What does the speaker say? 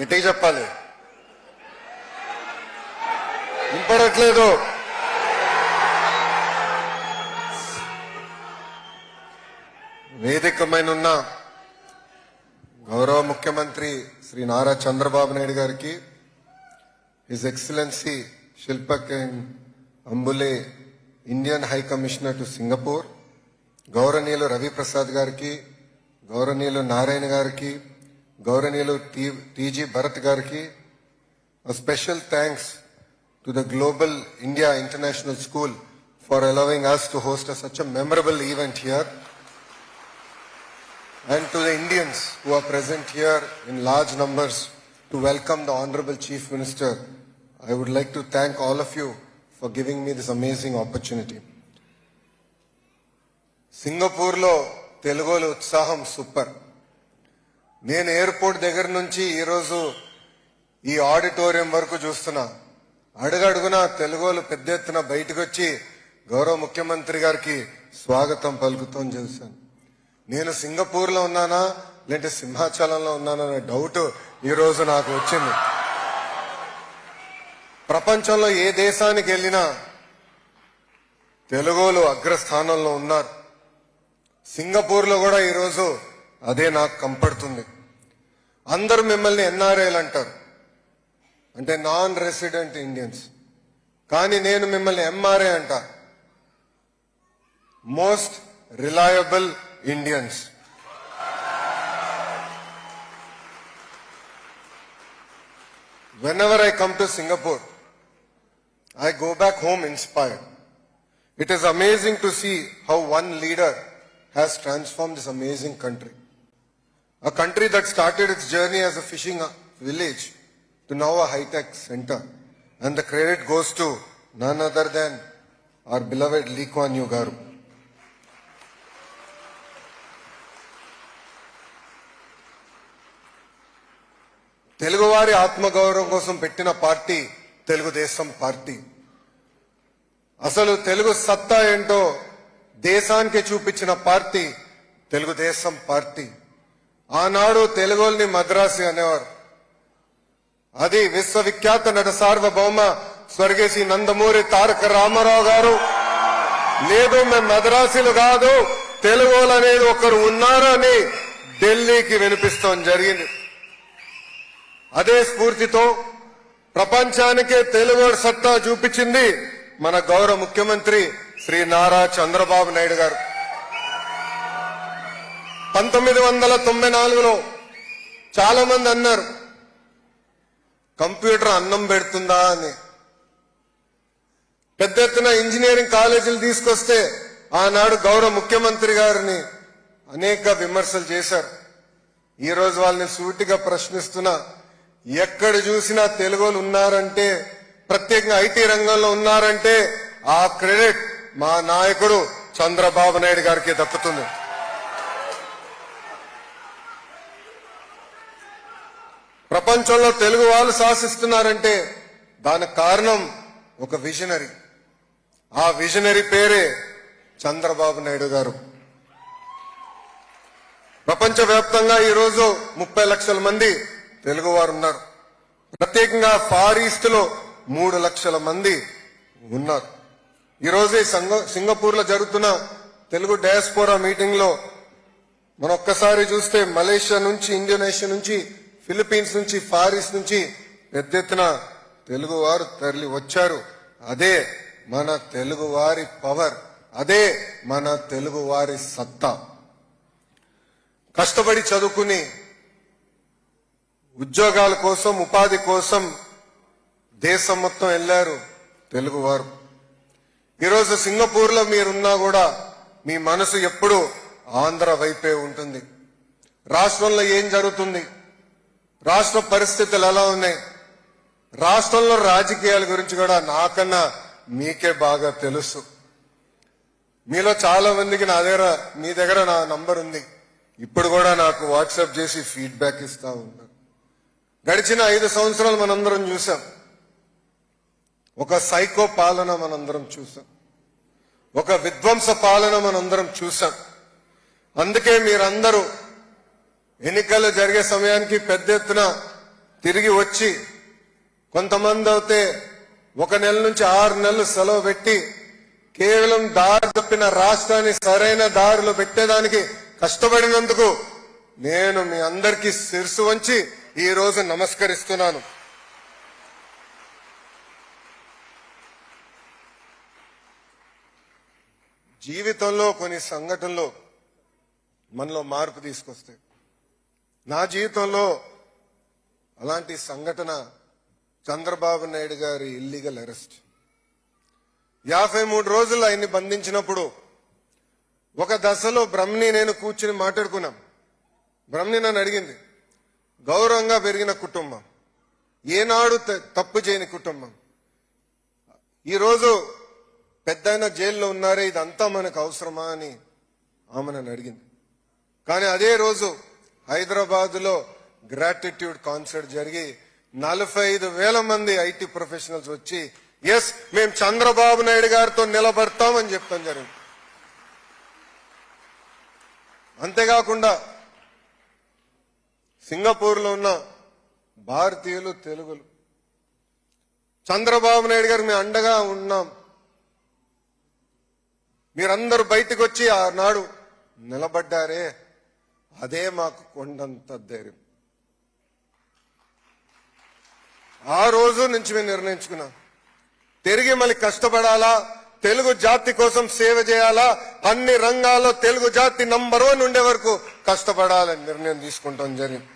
గట్టిగా చెప్పాలి. వినపడట్లేదు. వేదికమైన ఉన్న గౌరవ ముఖ్యమంత్రి శ్రీ నారా చంద్రబాబు నాయుడు గారికి his excellency Shilpak Ambule Indian high commissioner to Singapore గౌరవనీయులు రవిప్రసాద్ గారికి గౌరవనీయులు నారాయణ గారికి గౌరవనీయులు టి టీజీ భరత్ గారికి special thanks to the global India international school for allowing us to host such a memorable event here. and to the Indians who are present here in large numbers to welcome the Honorable Chief Minister. I would like to thank all of you for giving me this amazing opportunity. సింగపూర్లో తెలుగుల ఉత్సాహం super నేను airport దగ్గర నుంచి ఈరోజు ఈ auditorium వరకు చూస్తున్నా. అడుగడుగున తెలుగులు పెద్ద ఎత్తున బయటకు వచ్చి గౌరవ ముఖ్యమంత్రి గారికి స్వాగతం పలుకుతాం చూశాను నేను సింగపూర్లో ఉన్నానా లేదంటే సింహాచలంలో ఉన్నానా అనే డౌట్ ఈ రోజు నాకు వచ్చింది. ప్రపంచంలో ఏ దేశానికి వెళ్ళినా తెలుగులు అగ్రస్థానంలో ఉన్నారు. సింగపూర్లో కూడా ఈరోజు అదే నాకు కంపడుతుంది. అందరూ మిమ్మల్ని ఎన్ఆర్ఐలు అంటారు అంటే నాన్ రెసిడెంట్ ఇండియన్స్ కానీ నేను మిమ్మల్ని ఎంఆర్ఐ అంట most reliable Indians whenever I come to Singapore, I go back home inspired. It is amazing to see how one leader has transformed this amazing country. A country that started its journey as a fishing village to now a high-tech center. And the credit goes to none other than our beloved Lee Kuan Yew Garu. తెలుగువారి ఆత్మగౌరవం కోసం పెట్టిన party Telugu Desam party అసలు తెలుగు సత్తా ఏంటో దేశానికి చూపించిన party Telugu Desam party ఆనాడు తెలుగుల్ని మద్రాసి అనేవారు. అది విశ్వవిఖ్యాత నట సార్వభౌమ స్వర్గేసి నందమూరి తారక రామారావు గారు. లేదు మేము మద్రాసులు కాదు తెలుగులు అనేది ఒకరు ఉన్నారని ఢిల్లీకి వినిపిస్తాం జరిగింది. అదే స్ఫూర్తితో ప్రపంచానికే తెలుగు సత్తా చూపించింది మన గౌరవ ముఖ్యమంత్రి శ్రీ నారా చంద్రబాబు నాయుడు గారు. పంతొమ్మిది వందల తొంభై నాలుగులో చాలా మంది అన్నారు కంప్యూటర్ అన్నం పెడుతుందా అని. పెద్ద ఎత్తున ఇంజనీరింగ్ కాలేజీలు తీసుకొస్తే ఆనాడు గౌరవ ముఖ్యమంత్రి గారిని అనేక విమర్శలు చేశారు. ఈ రోజు వాళ్ళని సూటిగా ప్రశ్నిస్తున్నా ఎక్కడ చూసినా తెలుగులు ఉన్నారంటే ప్రత్యేకంగా ఐటీ రంగంలో ఉన్నారంటే ఆ క్రెడిట్ మా నాయకుడు చంద్రబాబు నాయుడు గారికి దక్కుతుంది. ప్రపంచంలో తెలుగు వాళ్ళు శాసిస్తున్నారంటే దానికి కారణం ఒక విజనరీ. ఆ విజనరీ పేరే చంద్రబాబు నాయుడు గారు. ప్రపంచవ్యాప్తంగా ఈరోజు ముప్పై లక్షల మంది తెలుగు వారు ఉన్నారు. ప్రత్యేకంగా ఫార్ ఈస్ట్లో మూడు లక్షల మంది ఉన్నారు. ఈరోజు సంగ- సింగపూర్లో జరుగుతున్న తెలుగు డయాస్పోరా మీటింగ్లో మనం ఒక్కసారి చూస్తే మలేషియా నుంచి ఇండోనేషియా నుంచి ఫిలిప్పీన్స్ నుంచి ఫారిస్ నుంచి పెద్ద ఎత్తున తెలుగు వారు తరలి వచ్చారు. అదే మన తెలుగు వారి పవర్ అదే మన తెలుగు వారి సత్తా. కష్టపడి చదువుకుని ఉద్యోగాల కోసం ఉపాధి కోసం దేశం మొత్తం వెళ్ళారు తెలుగువారు. ఈరోజు సింగపూర్లో మీరున్నా కూడా మీ మనసు ఎప్పుడు ఆంధ్ర వైపే ఉంటుంది. రాష్ట్రంలో ఏం జరుగుతుంది? రాష్ట్ర పరిస్థితులు ఎలా ఉన్నాయి? రాష్ట్రంలో రాజకీయాల గురించి కూడా నాకన్నా మీకే బాగా తెలుసు. మీలో చాలా మందికి నా దగ్గర మీ దగ్గర నా నంబర్ ఉంది. ఇప్పుడు కూడా నాకు వాట్సాప్ చేసి ఫీడ్బ్యాక్ ఇస్తా ఉన్నారు గడిచిన ఐదు సంవత్సరాలు మనందరం చూసాం ఒక సైకో పాలన మనందరం చూసాం ఒక విధ్వంస పాలన మనందరం చూసాం అందుకే మీరందరూ ఎన్నికలు జరిగే సమయానికి పెద్ద ఎత్తున తిరిగి వచ్చి కొంతమంది అయితే ఒక నెల నుంచి ఆరు నెలలు సెలవు పెట్టి కేవలం దారి తప్పిన రాష్ట్రాన్ని సరైన దారిలో పెట్టేదానికి కష్టపడినందుకు నేను మీ అందరికీ శిరసు వంచి ఈ రోజు నమస్కరిస్తున్నాను. జీవితంలో కొన్ని సంఘటనలు మనలో మార్పు తీసుకొస్తాయి. నా జీవితంలో అలాంటి సంఘటన చంద్రబాబు నాయుడు గారి ఇల్లీగల్ అరెస్ట్ యాభై మూడు రోజులు ఆయన్ని బంధించినప్పుడు ఒక దశలో బ్రహ్మని నేను కూర్చుని మాట్లాడుకున్నాం. బ్రహ్మని నన్ను అడిగింది గౌరవంగా పెరిగిన కుటుంబం ఏనాడు త- తప్పు చేయని కుటుంబం. ఈరోజు పెద్ద జైల్లో ఉన్నారే ఇదంతా మనకు అవసరమా? అని ఆమె నన్ను అడిగింది. కానీ అదే రోజు హైదరాబాద్లో గ్రాటిట్యూడ్ కాన్సర్ట్ జరిగి నలభై ఐదు వేల మంది ఐటీ ప్రొఫెషనల్స్ వచ్చి ఎస్ మేము చంద్రబాబు నాయుడు గారితో నిలబడతామని చెప్తాం జరిగింది. అంతేకాకుండా సింగపూర్లో ఉన్న భారతీయులు తెలుగులు చంద్రబాబు నాయుడు గారు మేము అండగా ఉన్నాం. మీరందరూ బయటకు వచ్చి ఆనాడు నిలబడ్డారే అదే మాకు కొండంత ధైర్యం. ఆ రోజు నుంచి మేము నిర్ణయించుకున్నాం. తిరిగి మళ్ళీ కష్టపడాలా? తెలుగు జాతి కోసం సేవ చేయాలా? అన్ని రంగాల్లో తెలుగు జాతి నంబర్ వన్ ఉండే వరకు కష్టపడాలని నిర్ణయం తీసుకుంటాం జరిగింది